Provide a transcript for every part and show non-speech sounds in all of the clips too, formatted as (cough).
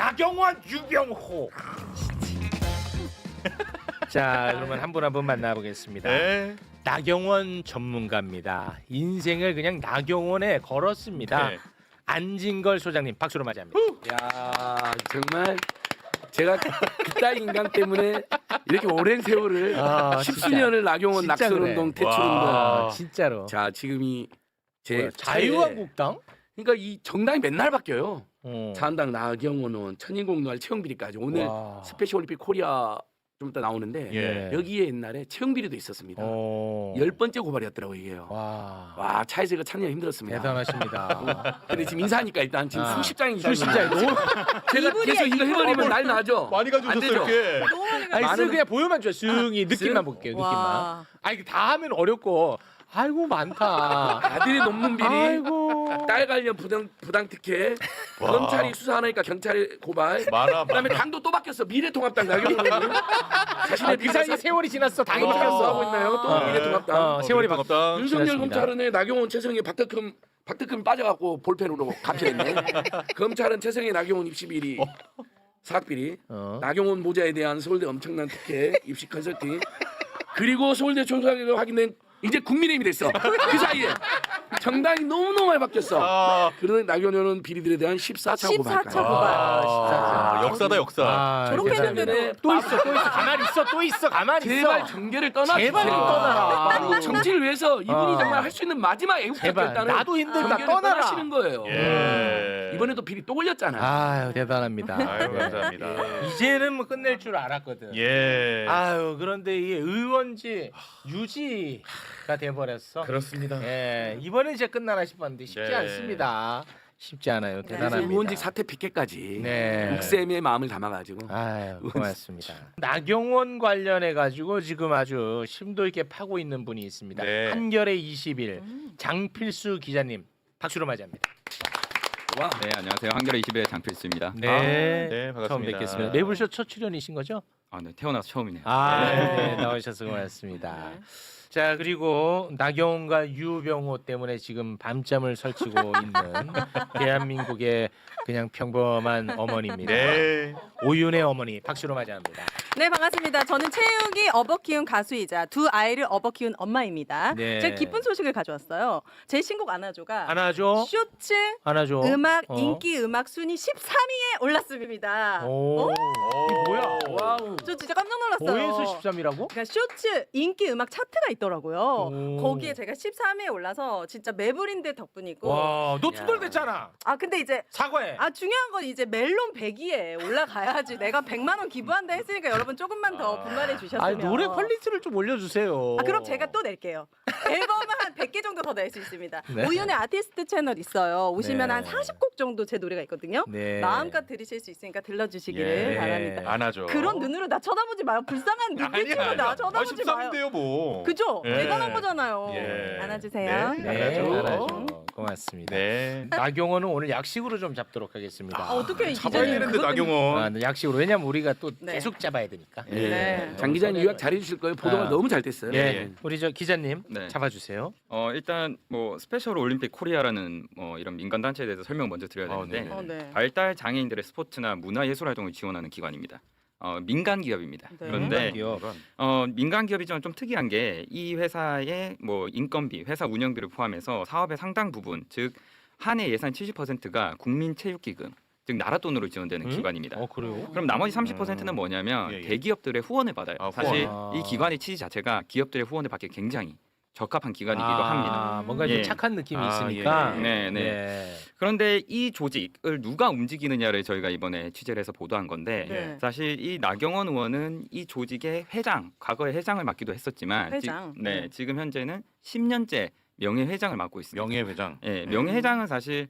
나경원, 유병호. (laughs) 자, 그러면 한 분 한 분 만나보겠습니다. 네. 나경원 전문가입니다. 인생을 그냥 나경원에 걸었습니다. 네. 안진걸 소장님 박수로 맞이합니다. 야 정말 제가 그따위 인간 때문에 이렇게 오랜 세월을 아, 십수년을 나경원 진짜 낙선운동 그래. 퇴출운동 와. 진짜로. 자 지금이 제 뭐야, 차례. 자유한국당? 그러니까 이 정당이 맨날 바뀌어요 어. 자한당 나경원 의원 천인공노할 최영비리까지 오늘 와. 스페셜 올림픽 코리아 좀 이따 나오는데 예. 여기에 옛날에 최영비리도 있었습니다 어. 열 번째 고발이었더라고 이게요 와. 와 차에서 이거 찾느라 힘들었습니다 대단하십니다. (laughs) 근데 지금 인사하니까 일단 지금 아. 수십 장이 수십 장이 너무 (laughs) 제가 계속 이거 해버리면 날 나죠 많이 안 가져오셨어요 되죠? 이렇게. 너무 많이 아니 많은- 쓰 그냥 보여만 줘. 쓱이 느낌만 쓱? 볼게요. 느낌만. 와. 아니 다 하면 어렵고. 아이고 많다. 아들이 논문 비리 아이고. 딸 관련 부당 부당 특혜 와. 검찰이 수사하니까 경찰이 고발 많아. 그다음에 당도 또 바뀌었어 미래통합당 나경원 자신의 아, 그 사이 세월이 지났어. 당이 당이 바뀌었어. 하고 있나요 또 어. 미래통합당 어, 세월이 바- 바뀌었다. 윤석열 지났습니다. 검찰은 나경원 최성희 박덕흠 박덕흠 빠져갖고 볼펜으로 갑질했네 (laughs) 검찰은 최성희 나경원 입시 비리 사학 비리 어. 나경원 모자에 대한 서울대 엄청난 특혜 입시 컨설팅 그리고 서울대 총수학위가 확인된 이제 국민의힘이 됐어 그 사이에 정당이 너무너무 많이 바뀌었어 아, 그러는 나경원 의원은 비리들에 대한 14차 고발 14차 고발. 아, 역사다 역사. 아, 저렇게. 했는데도 또 있어, 또 있어. 가만히 있어, 또 있어, 가만히 제발 있어. 정계를 떠나 제발 좀. 떠나라. 한국 정치를 위해서 이분이 어. 정말 할 수 있는 마지막 제발. 애국자였다는 나도 힘들다. 떠나라. 떠나시는 거예요. 예. 이번에도 비리 또 올렸잖아요. 아유 대단합니다. 아유 감사합니다. 이제는 뭐 끝낼 줄 알았거든. 예. 아유 그런데 이 의원지 유지가 돼버렸어. 그렇습니다. 예 이번엔 이제 끝나나 싶었는데 쉽지 네. 않습니다. 쉽지 않아요. 대단합니다. 의원직 사퇴 피켓까지 네. 육쌤의 마음을 담아가지고 아유 고맙습니다. (laughs) 나경원 관련해 가지고 지금 아주 심도 있게 파고 있는 분이 있습니다. 네. 한겨레 20일 장필수 기자님 박수로 맞이합니다. 와네 안녕하세요 한겨레 21의 장필수입니다. 네, 아, 네, 반갑습니다. 처음 뵙겠습니다. 매불쇼 첫 출연이신 거죠? 아, 네 태어나서 처음이네요. 아, 네. 네, 나오셔서 고맙습니다. 네. 자 그리고 나경원과 유병호 때문에 지금 밤잠을 설치고 (laughs) 있는 대한민국의 그냥 평범한 어머니입니다. 네. 오윤의 어머니 박수로 맞이합니다. 네 반갑습니다. 저는 채욱이 업어 키운 가수이자 두 아이를 업어 키운 엄마입니다. 네. 제가 기쁜 소식을 가져왔어요. 제 신곡 안아줘가 안아줘, 쇼츠 안아줘. 음악 어. 인기 음악 순위 13위에 올랐습니다. 오, 이 뭐야? 와우. 저 진짜 깜짝 놀랐어요. 5에서 13이라고? 그러니까 쇼츠 인기 음악 차트가 있더라고요. 오. 거기에 제가 13위에 올라서 진짜 매불인들 덕분이고. 와, 너 야. 투덜댔잖아. 아 근데 이제 사과해. 아 중요한 건 이제 멜론 100위에 올라가야지. 내가 100만 원 기부한다 했으니까 여러분 조금만 더 분발해 주셨으면. 아, 노래 퀄리티를 좀 올려주세요. 아 그럼 제가 또 낼게요. 앨범은 한 100개 정도 더 낼 수 있습니다. (laughs) 네. 오윤의 아티스트 채널 있어요. 오시면 네. 한 40곡 정도 제 노래가 있거든요. 네. 마음껏 들으실 수 있으니까 들러주시기를 예. 바랍니다. 안 하죠. 그런 눈으로 나 쳐다보지 마요. 불쌍한 눈빛으로 나 쳐다보지 마요. 13인데요 뭐. 그죠? 예. 대단한 거잖아요. 예. 안아주세요. 네. 네, 안아줘. 안아줘. 고맙습니다. 네. 나경원은 오늘 약식으로 좀 잡도록 하겠습니다. 아, 어떻게 이 잡아야 기자님 되는데 그것도- 나경원. 아, 네, 약식으로 왜냐면 우리가 또 네. 계속 잡아야 되니까. 예. 네. 장 기자님 요약 잘해 주실 거예요. 보도가 아. 너무 잘 됐어요. 예, 우리 저 기자님 네. 잡아주세요. 어 일단 뭐 스페셜 올림픽 코리아라는 뭐 이런 민간 단체에 대해서 설명 먼저 드려야 아, 되는데 네네. 어, 네. 발달 장애인들의 스포츠나 문화 예술 활동을 지원하는 기관입니다. 어, 민간 기업입니다. 네. 그런데 기업. 어, 민간 기업이지만 좀 특이한 게 이 회사의 뭐 인건비, 회사 운영비를 포함해서 사업의 상당 부분, 즉 한해 예산 70%가 국민 체육기금, 즉 나라 돈으로 지원되는 음? 기관입니다. 어 그래요? 그럼 나머지 30%는 뭐냐면 예, 예. 대기업들의 후원을 받아요. 아, 사실 후원. 이 기관의 취지 자체가 기업들의 후원을 받기 굉장히 적합한 기관이기도 아, 합니다. 뭔가 좀 예. 착한 느낌이 아, 있으니까. 예. 네, 네. 예. 그런데 이 조직을 누가 움직이느냐를 저희가 이번에 취재를 해서 보도한 건데 네. 사실 이 나경원 의원은 이 조직의 회장, 과거에 회장을 맡기도 했었지만 회장. 지, 네, 네. 지금 현재는 10년째 명예 회장을 맡고 있습니다. 명예회장. 예, 명예 회장은 사실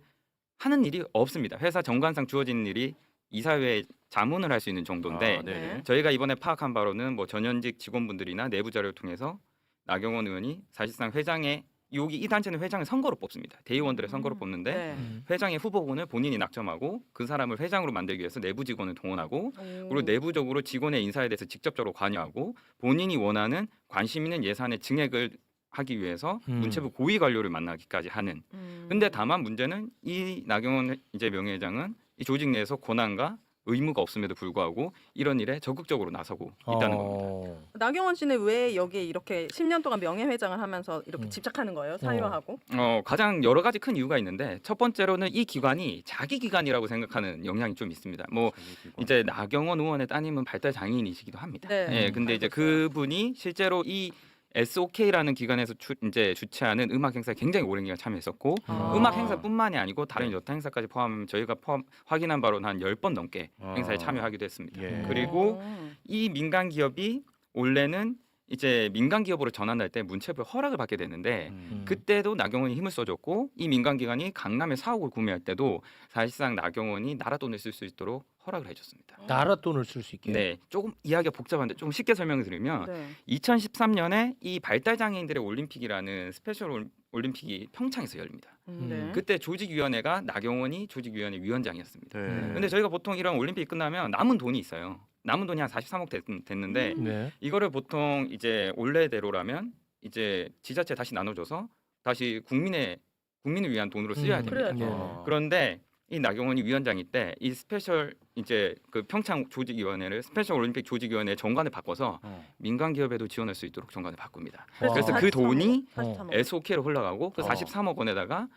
하는 일이 없습니다. 회사 정관상 주어지는 일이 이사회에 자문을 할 수 있는 정도인데 아, 네. 네. 저희가 이번에 파악한 바로는 뭐 전현직 직원분들이나 내부 자료를 통해서 나경원 의원이 사실상 회장의 여기 이 단체는 회장을 선거로 뽑습니다. 대의원들의 선거로 뽑는데 네. 음. 회장의 후보군을 본인이 낙점하고 그 사람을 회장으로 만들기 위해서 내부 직원을 동원하고 그리고 오. 내부적으로 직원의 인사에 대해서 직접적으로 관여하고 본인이 원하는 관심 있는 예산의 증액을 하기 위해서 음. 문체부 고위 관료를 만나기까지 하는. 음. 근데 다만 문제는 이 나경원 이제 명예회장은 이 조직 내에서 권한과 의무가 없음에도 불구하고 이런 일에 적극적으로 나서고 있다는 겁니다. 어. 나경원 씨는 왜 여기에 이렇게 10년 동안 명예회장을 하면서 이렇게 음. 집착하는 거예요? 사유하고? 어, 가장 여러 가지 큰 이유가 있는데 첫 번째로는 이 기관이 자기 기관이라고 생각하는 영향이 좀 있습니다. 뭐 이제 나경원 의원의 따님은 발달 장애인이시기도 합니다. 네. 예, 근데 이제. 그분이 실제로 이 SOK라는 기관에서 주, 이제 주최하는 음악 행사에 굉장히 오랜 기간 참여했었고 아. 음악 행사뿐만이 아니고 다른 여타 행사까지 포함하면 저희가 포함, 확인한 바로는 한 10번 넘게 아. 행사에 참여하기도 했습니다. 예. 그리고 어. 이 민간 기업이 원래는 이제 민간 기업으로 전환할 때 문체부의 허락을 받게 되는데 음. 그때도 나경원이 힘을 써줬고 이 민간 기관이 강남에 사옥을 구매할 때도 사실상 나경원이 나라 돈을 쓸 수 있도록 허락을 해줬습니다. 나라 돈을 쓸 수 있게. 네, 조금 이야기가 복잡한데 좀 쉽게 설명을 드리면 네. 2013년에 이 발달 장애인들의 올림픽이라는 스페셜 올- 올림픽이 평창에서 열립니다. 음, 네. 그때 조직위원회가 나경원이 조직위원회 위원장이었습니다. 네. 근데 저희가 보통 이런 올림픽 끝나면 남은 돈이 있어요. 남은 돈이 한 43억 됐, 는데 네. 이거를 보통 이제 원래대로라면 이제 지자체 다시 나눠줘서 다시 국민의 국민을 위한 돈으로 쓰여야 음, 됩니다. 그래야죠. 어. 그런데 이 나경원이 위원장일 때이 스페셜 이제 그 평창 조직위원회를 스페셜 올림픽 조직위원회 정관을 바꿔서 어. 민간 기업에도 지원할 수 있도록 정관을 바꿉니다. 와. 그래서 그 43억, 돈이 43억. SOK로 흘러가고 그 어. 43억 원에다가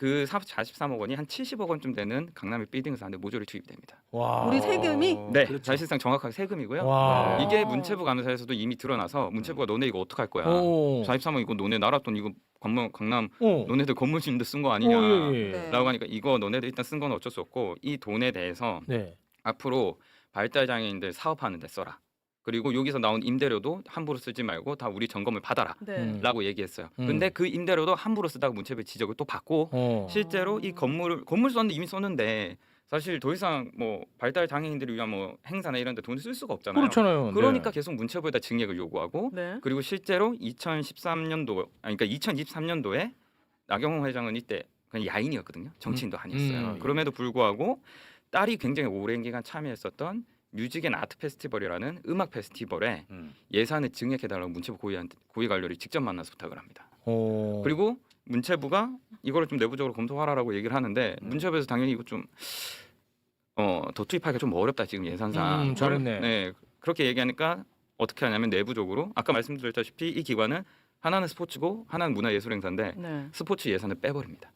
그 43억 원이 한 70억 원쯤 되는 강남의 빌딩을 사는데 모조리 투입이 됩니다. 와. 우리 세금이? 네, 그렇죠. 사실상 정확하게 세금이고요. 와. 네. 이게 문체부 감사에서도 이미 드러나서 문체부가 너네 이거 어떡할 거야? 오. 43억 이거 너네 나라 돈 이거 강남, 강남 어. 너네들 건물 짓는데 쓴 거 아니냐? 어, 예, 예. 네. 라고 하니까 이거 너네들 일단 쓴 건 어쩔 수 없고 이 돈에 대해서 네. 앞으로 발달 장애인들 사업하는 데 써라. 그리고 여기서 나온 임대료도 함부로 쓰지 말고 다 우리 점검을 받아라. 네. 음. 라고 얘기했어요. 음. 근데 그 임대료도 함부로 쓰다가 문체부에 지적을 또 받고 어. 실제로 이 건물을 건물 썼는데 이미 썼는데 사실 더 이상 뭐 발달 장애인들을 위한 뭐 행사나 이런 데 돈을 쓸 수가 없잖아요. 그렇잖아요. 그러니까 네. 계속 문체부에다 증액을 요구하고 네. 그리고 실제로 2013년도 아니 그러니까 2023년도에 나경원 회장은 이때 그냥 야인이었거든요. 정치인도 아니었어요. 음. 그럼에도 불구하고 딸이 굉장히 오랜 기간 참여했었던 뮤직 앤 아트 페스티벌이라는 음악 페스티벌에 음. 예산을 증액해달라고 문체부 고위한테 고위 관료를 직접 만나서 부탁을 합니다. 어. 그리고 문체부가 이거를 좀 내부적으로 검토하라라고 얘기를 하는데 문체부에서 당연히 이거 좀 어, 더 투입하기가 좀 어렵다 지금 예산상. 음, 잘했네. 네, 그렇게 얘기하니까 어떻게 하냐면 내부적으로 아까 말씀드렸다시피 이 기관은 하나는 스포츠고 하나는 문화예술행사인데 네. 스포츠 예산을 빼버립니다.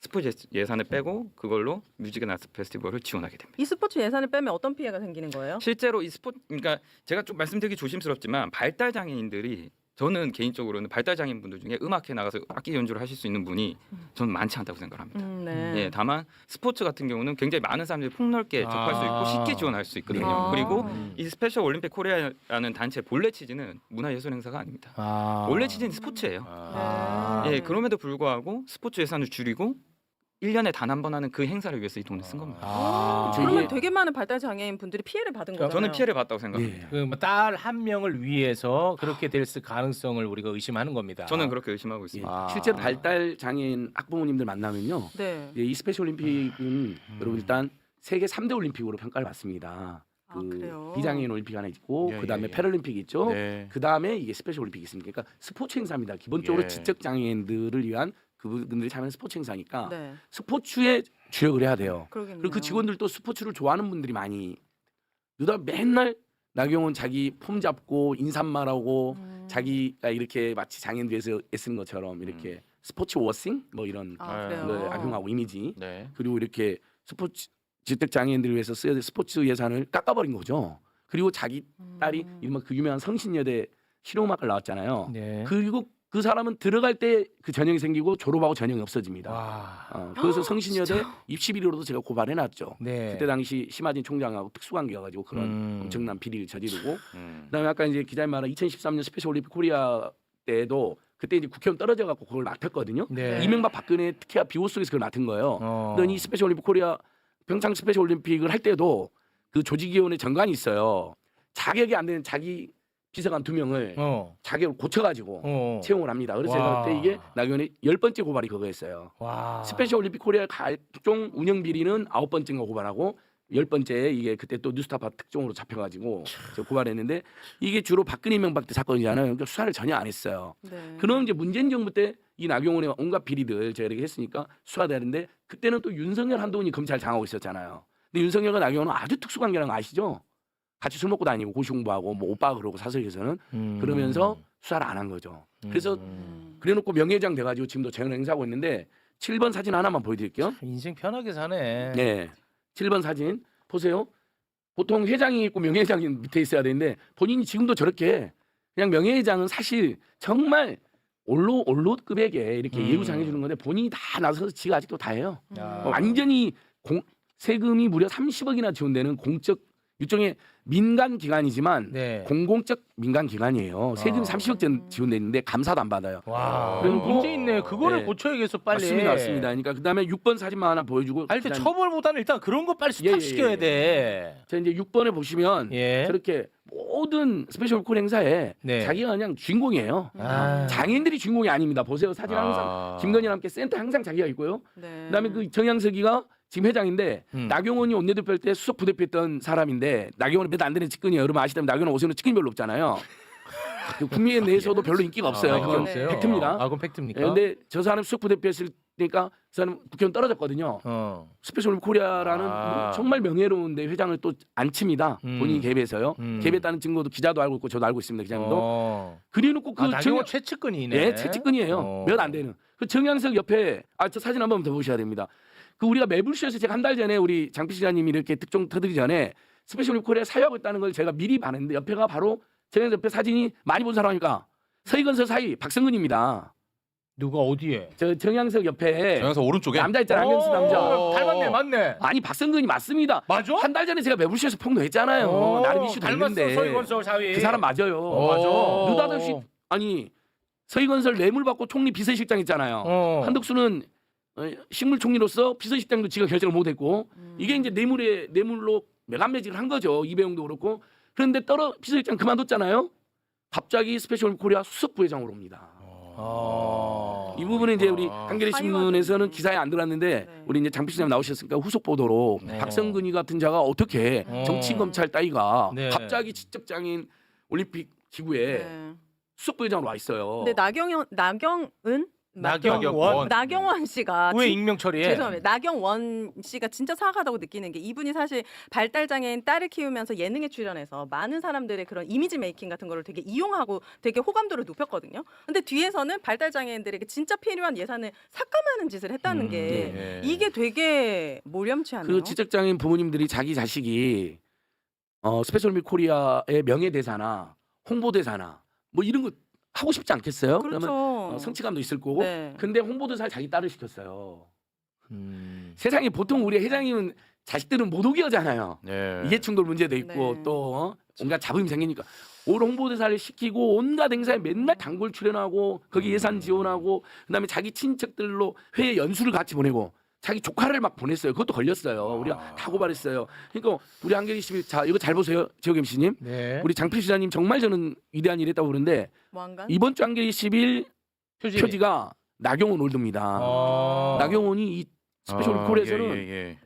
스포츠 예- 예산을 빼고 그걸로 뮤직 앤 아트 페스티벌을 지원하게 됩니다. 이 스포츠 예산을 빼면 어떤 피해가 생기는 거예요? 실제로 이 스포츠 그러니까 제가 좀 말씀드리기 조심스럽지만 발달 장애인들이 저는 개인적으로는 발달 장애인 분들 중에 음악회 나가서 악기 연주를 하실 수 있는 분이 저는 많지 않다고 생각합니다. 음, 네. 예, 다만 스포츠 같은 경우는 굉장히 많은 사람들이 폭넓게 접할 수 아. 있고 쉽게 지원할 수 있거든요. 아. 그리고 음. 이 스페셜 올림픽 코리아라는 단체 본래 취지는 문화예술 행사가 아닙니다. 아. 원래 취지는 스포츠예요. 아. 네. 예, 그럼에도 불구하고 스포츠 예산을 줄이고 1년에 단 한 번 하는 그 행사를 위해서 이 돈을 쓴 겁니다. 아. 그러면 되게 많은 발달 장애인 분들이 피해를 받은 거잖아요. 저는 피해를 봤다고 생각합니다. 예. 그딸한 명을 위해서 그렇게 될 가능성을 우리가 의심하는 겁니다. 저는 그렇게 의심하고 예. 있습니다. 아. 실제 발달 장애인 학부모님들 만나면요. 네. 예, 이 스페셜 올림픽은 음. 여러분 일단 세계 3대 올림픽으로 평가를 받습니다. 아, 그 그래요? 비장애인 올림픽 하나 있고 예, 그다음에 예, 예. 패럴림픽 있죠. 네. 그다음에 이게 스페셜 올림픽이 있습니다. 그러니까 스포츠 행사입니다. 기본적으로 예. 지적 장애인들을 위한 그분들이 참여하는 스포츠 행사니까 네. 스포츠에 주력을 해야 돼요. 그러겠네요. 그리고 그 직원들도 스포츠를 좋아하는 분들이 많이 누다 맨날 나경원 자기 폼 잡고 인사말 하고 음. 자기가 이렇게 마치 장애인 뒤에서 애쓰는 것처럼 이렇게 스포츠 워싱 뭐 이런 아. 그래요. 걸 악용하고 이미지 네. 그리고 이렇게 스포츠 지적 장애인들을 위해서 써야 될 스포츠 예산을 깎아버린 거죠. 그리고 자기 딸이 음. 이른바 그 유명한 성신여대 실용음악을 나왔잖아요. 네. 그리고 그 사람은 들어갈 때 그 전형이 생기고 졸업하고 전형이 없어집니다. 와. 어, 그래서 성신여대 입시 비리로도 제가 고발해놨죠. 네. 그때 당시 심하진 총장하고 특수관계여가지고 그런 음. 엄청난 비리를 저지르고 (laughs) 음. 그다음에 아까 이제 기자님 말한 2013년 스페셜 올림픽 코리아 때도 그때 이제 국회의원 떨어져 갖고 그걸 맡았거든요. 네. 이명박 박근혜 특혜와 비호 속에서 그걸 맡은 거예요. 어. 그러니 이 스페셜 올림픽 코리아 평창 스페셜 올림픽을 할 때도 그 조직위원회 정관이 있어요. 자격이 안 되는 자기 비서관 두 명을 어. 자격을 고쳐가지고 어. 채용을 합니다. 그래서 제가 와. 그때 이게 나경원의 열 번째 고발이 그거였어요. 와. 스페셜 올림픽 코리아 각종 운영 비리는 아홉 번째인가 고발하고 열 번째 이게 그때 또 뉴스타파 특종으로 잡혀가지고 저 고발했는데 이게 주로 박근혜 이명박 때 사건이잖아요. 그러니까 수사를 전혀 안 했어요. 네. 그럼 이제 문재인 정부 때 이 나경원의 온갖 비리들 제가 이렇게 했으니까 수사되는데 그때는 또 윤석열 한동훈이 검찰 장하고 있었잖아요. 근데 윤석열과 나경원은 아주 특수 관계라는 거 아시죠? 같이 술 먹고 다니고 고시 공부하고 뭐 오빠 그러고 사석에서는 음. 그러면서 수사를 안 한 거죠. 그래서 음. 그래놓고 명예회장 돼가지고 지금도 재연 행사하고 있는데 7번 사진 하나만 보여드릴게요. 인생 편하게 사네. 네. 7번 사진 보세요. 보통 회장이 있고 명예회장이 밑에 있어야 되는데 본인이 지금도 저렇게 그냥 명예회장은 사실 정말 올로 올로급에게 이렇게 음. 예우상 해주는 건데 본인이 다 나서서 지가 아직도 다 해요. 야. 완전히 공, 세금이 무려 30억이나 지원되는 공적 일종의 민간 기관이지만 네. 공공적 민간 기관이에요. 세금 아. 30억 전 지원되는데 감사도 안 받아요. 와. 그리고- 문제 있네. 그거를 네. 고쳐야겠어 빨리. 맞습니다, 맞습니다. 그러니까 그다음에 6번 사진만 하나 보여주고 아니, 근데 그다음에 처벌보다는 일단 그런 거 빨리 예, 예, 스탑시켜야 예. 돼. 자 이제 6번에 보시면 예. 저렇게 모든 스페셜 콜 행사에 네. 자기가 그냥 주인공이에요. 아. 장인들이 주인공이 아닙니다. 보세요 사진 항상 아. 김건희와 함께 센터 항상 자기가 있고요. 네. 그다음에 그 정양석이가 지금 회장인데 음. 나경원이 원내대표 할 때 수석 부대표했던 사람인데 나경원이 몇안 되는 측근이에요. 여러분 아시다시피 나경원 오세훈은 측근이 별로 없잖아요. 그 국민 내에서도 별로 인기가 없어요. 아, 그건? 팩트입니다. 아, 그건 팩트입니까? 예, 근데 저 사람 수석 부대표 했을 때니까 그 사람 국회의원 떨어졌거든요. 어. 스페셜 코리아라는 아. 뭐 정말 명예로운데 회장을 또 안 칩니다. 음. 본인이 개입해서요. 음. 개입했다는 증거도 기자도 알고 있고 저도 알고 있습니다. 기자님도. 어. 그래놓고 그 아, 정- 최측근이네. 예, 채찍근이에요. 어. 몇 안 되는. 그 정양석 옆에 아 저 사진 한 번 더 보셔야 됩니다. 그 우리가 매불쇼에서 제가 한 달 전에 우리 장필 시장님이 이렇게 특종 터드리 전에 스페셜 코리아 사유하고 있다는 걸 제가 미리 봤는데 옆에가 바로 정양석 옆에 사진이 많이 본 사람이니까 서희건설 사이 박성근입니다. 누가 어디에? 저 정양석 옆에 정영석 오른쪽에 남자 있잖아 안경 쓴 남자. 어, 닮았네, 맞네. 아니 박성근이 맞습니다. 맞아? 한 달 전에 제가 매불쇼에서 폭로했잖아요. 어, 나름 이슈 닮았어, 됐는데 서희건설 사위. 그 사람 맞아요. 어, 맞아. 느닷없이 아니 서희건설 뇌물 받고 총리 비서실장 있잖아요. 어. 한덕수는 어, 식물 총리로서 비서실장도 지가 결정을 못했고 음. 이게 이제 뇌물에 뇌물로 매간매직을 한 거죠 이배용도 그렇고 그런데 떨어 비서실장 그만뒀잖아요. 갑자기 스페셜 코리아 수석 부회장으로 옵니다. 어. 이 부분은 이제 우리 아. 한겨레. 신문에서는 기사에 안 들어갔는데 네. 우리 이제 장필 시장 나오셨으니까 후속 보도로 네. 박성근이 같은 자가 어떻게 어. 정치 검찰 따위가 네. 갑자기 지적장인 올림픽 기구에 네. 수석 부회장 으로 와 있어요. 근데 나경원 나경은 나경원. 나경원 씨가 왜 진- 익명 처리해? 죄송합니다. 나경원 씨가 진짜 사악하다고 느끼는 게 이분이 사실 발달 장애인 딸을 키우면서 예능에 출연해서 많은 사람들의 그런 이미지 메이킹 같은 거를 되게 이용하고 되게 호감도를 높였거든요. 근데 뒤에서는 발달 장애인들에게 진짜 필요한 예산을 삭감하는 짓을 했다는 음, 게 네. 이게 되게 모렴치 않나요? 그 지적장애인 부모님들이 자기 자식이 어, 스페셜 미 코리아의 명예대사나 홍보대사나 뭐 이런 거 하고 싶지 않겠어요? 그러면 그렇죠. 어, 성취감도 있을 거고. 네. 근데 홍보대사를 자기 딸을 시켰어요. 음. 세상에 보통 우리 회장님은 자식들은 못 오게 하잖아요. 네. 이해충돌 문제도 있고 네. 또 어? 온갖 잡음이 생기니까 올 홍보대사를 시키고 온갖 행사에 맨날 단골 출연하고 거기 예산 지원하고 그다음에 자기 친척들로 회에 연수를 같이 보내고 자기 조카를 막 보냈어요. 그것도 걸렸어요. 우리가 다 고발했어요. 그러니까 우리 한겨레 21, 자 이거 잘 보세요, 지혁 MC님. 네. 우리 장필 시장님 정말 저는 위대한 일 했다고 그러는데 왕관. 이번 주 한겨레 21 표지. 표지가 나경원 올드입니다. 어. 나경원이 이 스페셜 아, 콜에서는 예, 예, 예.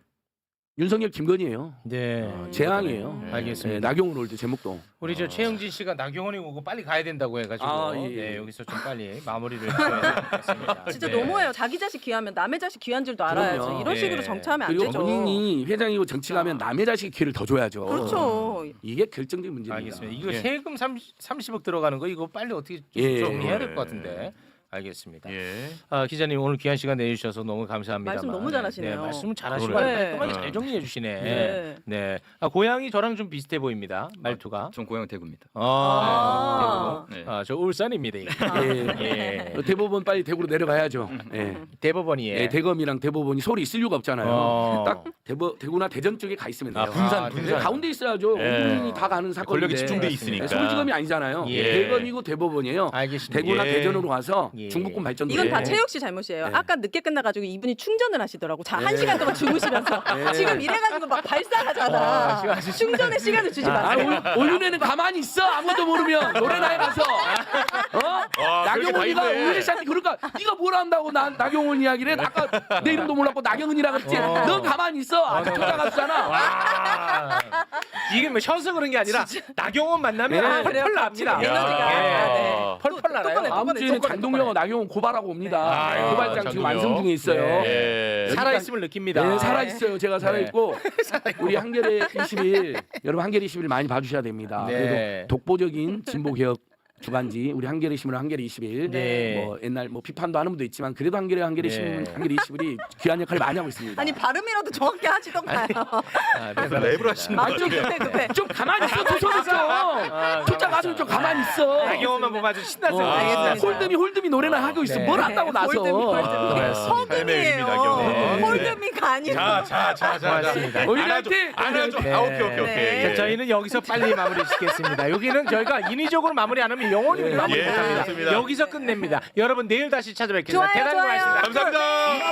윤석열 김건희예요. 네. 아, 재앙이에요. 음. 알겠습니다. 네, 나경원 올드 제목도. 우리 저 아. 최영진 씨가 나경원이 오고 빨리 가야 된다고 해가지고 아, 예, 예. 네, 여기서 좀 빨리 (laughs) 마무리를 (laughs) 지어야 될것같습니다 진짜 네. 너무해요. 자기 자식 귀하면 남의 자식 귀한 줄도 알아야죠. 그럼요. 이런 식으로 네. 정치하면 안 그리고 되죠. 본인이 회장이고 정치 가면 남의 자식이 기회를 더 줘야죠. 그렇죠. 이게 결정적인 문제입니다. 알겠습니다. 이거 예. 세금 30, 30억 들어가는 거 이거 빨리 어떻게 좀 예. 정리해야 될 것 같은데. 알겠습니다. 예. 아, 기자님 오늘 귀한 시간 내주셔서 너무 감사합니다. 말씀 너무 잘하시네요. 네, 말씀 잘하시고 그러네요. 깔끔하게 네. 잘 정리해 주시네. 네. 네. 아, 고향이 저랑 좀 비슷해 보입니다. 말투가. 전 고향 대구입니다. 아, 네. 대구. 아, 저 울산입니다. 예. 예. 대법원 빨리 대구로 내려가야죠. 예. 대법원이에요. 예, 대검이랑 대법원이 서울에 있을 이유가 없잖아요. 어. 딱 대법, 대구나 대전 쪽에 가 있으면 돼요. 아, 분산, 아, 분산. 가운데 있어야죠. 예. 온 국민이 다 가는 사건인데. 권력이 집중돼 네, 있으니까. 서울지검이 아니잖아요. 예. 대검이고 대법원이에요. 알겠습니다. 대구나 예. 대전으로 가서 예. 중부권 발전도 이건 다 되고. 최욱 씨 잘못이에요. 네. 아까 늦게 끝나가지고 이분이 충전을 하시더라고. 자, 한 네. 시간 동안 주무시면서 (laughs) 네. 지금 이래가지고 막 아, 발사하잖아. 지금 아주 충전의 시간을 주지 아, 마세요. 올- 올윤회는 가만히 있어 아무도 모르면 노래나 해가서 어? 와, 아, 그렇게 다 나경원이가 있네. 씨한테 그러니까 네가 뭘 안다고 나 나경원 이야기를 해? 아까 내 이름도 몰랐고 나경은이라 그랬지 어. 넌 가만히 있어 아직 어, 초자 가수잖아 와. 이게 뭐 셔서 그런 게 아니라 나경원 만나면 네. 펄펄 납니다. 아, 에너지가. 예. 아, 네. 펄펄 또- 나요. 또 꺼내, 또 다음 꺼내, 주에는 또 꺼내, 장동영, 또 꺼내. 나경원 고발하고 옵니다. 네. 아유, 고발장 지금. 완성 중에 있어요. 네. 예. 살아 있음을 느낍니다. 네, 살아 있어요. 제가 살아 있고 (laughs) 우리 한겨레 20일 여러분 한겨레 20일 많이 봐주셔야 됩니다. 네. 그래도 독보적인 진보 개혁 주간지 우리 한겨레 신문 한겨레 20일 네. 뭐 옛날 뭐 비판도 하는 분도 있지만 그래도 한겨레 한겨레 네. 신문 한겨레 20일이 귀한 역할을 많이 하고 있습니다. 아니 발음이라도 정확히 하시던가요. 아, 네, 랩을 하시는 거 아, 좀 같아요. 급해 급해. 좀 가만히 있어 조선에서 아, 출장 가서 좀 가만히 있어. 나경원만 보면 아주 신났어요. 어, 알겠습니다. 홀드미 홀드미 노래나 하고 있어. 네. 뭘 한다고 나서. 홀드미 홀드미. 아, 의미다, 홀드미예요. 경원. 홀드미 가 아니라. 자, 자, 자, 자. 고맙습니다. 우리한테 안아줘. 네. 아, 오케이, 오케이, 오케이. 네. 자, 저희는 여기서 빨리 마무리 짓겠습니다. 여기는 저희가 인위적으로 마무리 안 하면 영원히 우리 마무리 예, 못합니다. 좋습니다. 여기서 끝냅니다. 여러분 내일 다시 찾아뵙겠습니다. 좋아요, 대단히 좋아요. 고맙습니다. 감사합니다.